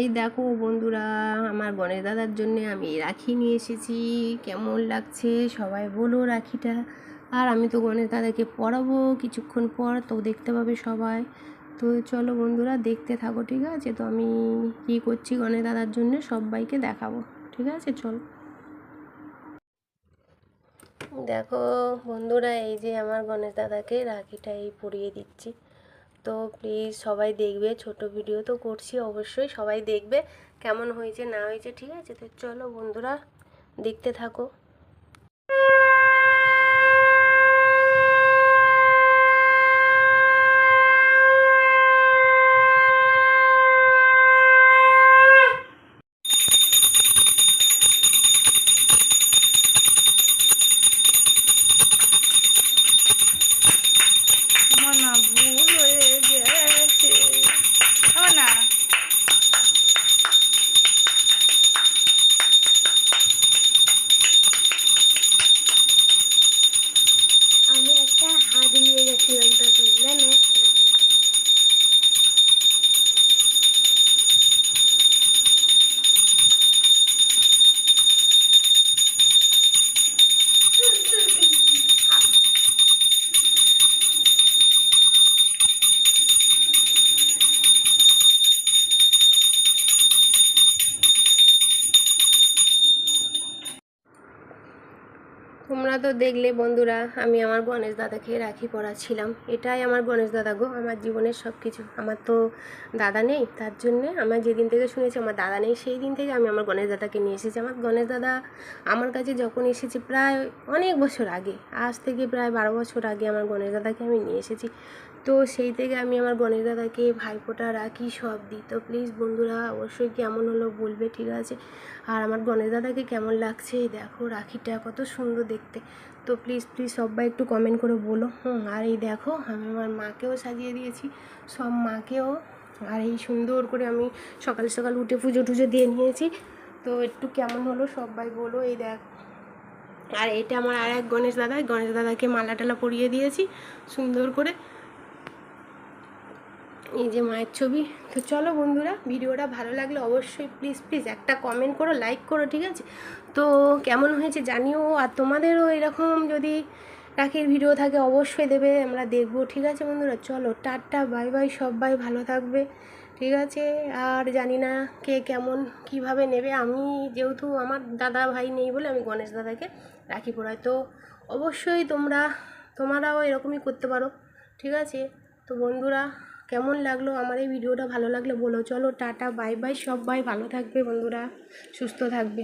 এই দেখো বন্ধুরা, আমার গণেশ দাদার জন্য আমি রাখি নিয়ে এসেছি। কেমন লাগছে? সবাই বলো রাখিটা। আর আমি তো গণেশ দাদাকে পড়াবো কিছুক্ষণ পর, তো দেখতে পাবে সবাই। তো চলো বন্ধুরা, দেখতে থাকো, ঠিক আছে? তো আমি কী করছি গণেশ দাদার জন্য সবাইকে দেখাবো, ঠিক আছে? চলো। দেখো বন্ধুরা, এই যে আমার গণেশ দাদাকে রাখিটা এই পরিয়ে দিচ্ছি। তো প্লিজ সবাই দেখবে, ছোট ভিডিও তো করছি অবশ্যই, সবাই দেখবে কেমন হয়েছে না হয়েছে, ঠিক আছে? তো চলো বন্ধুরা, দেখতে থাকো। তোমরা তো দেখলে বন্ধুরা, আমি আমার গণেশ দাদাকে রাখি পড়াচ্ছিলাম এটাই আমার গণেশ দাদা গো, আমার জীবনের সব কিছু আমার তো দাদা নেই, তার জন্যে আমার যেদিন থেকে শুনেছি, আমার দাদা নেই, সেই দিন থেকে আমি আমার গণেশ দাদাকে নিয়ে এসেছি। আমার গণেশ দাদা আমার কাছে যখন এসেছে প্রায় অনেক বছর আগে, আজ থেকে প্রায় বারো বছর আগে আমার গণেশ দাদাকে আমি নিয়ে এসেছি। তো সেই থেকে আমি আমার গণেশ দাদাকে, ভাইফোঁটা রাখি, সব দিই। তো প্লিজ বন্ধুরা, অবশ্যই কেমন হলো বলবে, ঠিক আছে? আর আমার গণেশ দাদাকে কেমন লাগছে দেখো, রাখিটা কত সুন্দর দেখতে। তো প্লিজ প্লিজ সবাই একটু কমেন্ট করে বলো। হুম, আর এই দেখো, আমি আমার মাকেও সাজিয়ে দিয়েছি। সব মাকেও, আর এই সুন্দর করে আমি সকাল সকাল উঠে পুজো টুজো দিয়ে নিয়েছি। তো একটু কেমন হলো সবাই বলো, এই দেখ। আর এটা আমার আর এক গণেশ দাদা গণেশ দাদাকে মালা টালা পরিয়ে দিয়েছি, সুন্দর করে। এই যে মায়ের ছবি। তো চলো বন্ধুরা, ভিডিওটা ভালো লাগলে অবশ্যই প্লিজ প্লিজ একটা কমেন্ট করো লাইক করো, ঠিক আছে? তো কেমন হয়েছে জানিও, আর তোমাদেরও এরকম যদি রাখির ভিডিও থাকে অবশ্যই দেবে, আমরা দেখব, ঠিক আছে বন্ধুরা? চলো, টাটা বাই বাই সবাই ভালো থাকবে, ঠিক আছে? আর জানি না কে কেমন, কীভাবে নেবে, আমি যেহেতু আমার দাদা ভাই নেই বলে আমি গণেশ দাদাকে রাখি পড়াই, তো অবশ্যই তোমরা, তোমরাও এরকমই করতে পারো, ঠিক আছে? তো বন্ধুরা কেমন লাগল? আমার এই ভিডিওটা ভালো লাগলে বলো। চলো, টাটা, বাই বাই সব বাই ভালো থাকবে বন্ধুরা, সুস্থ থাকবে।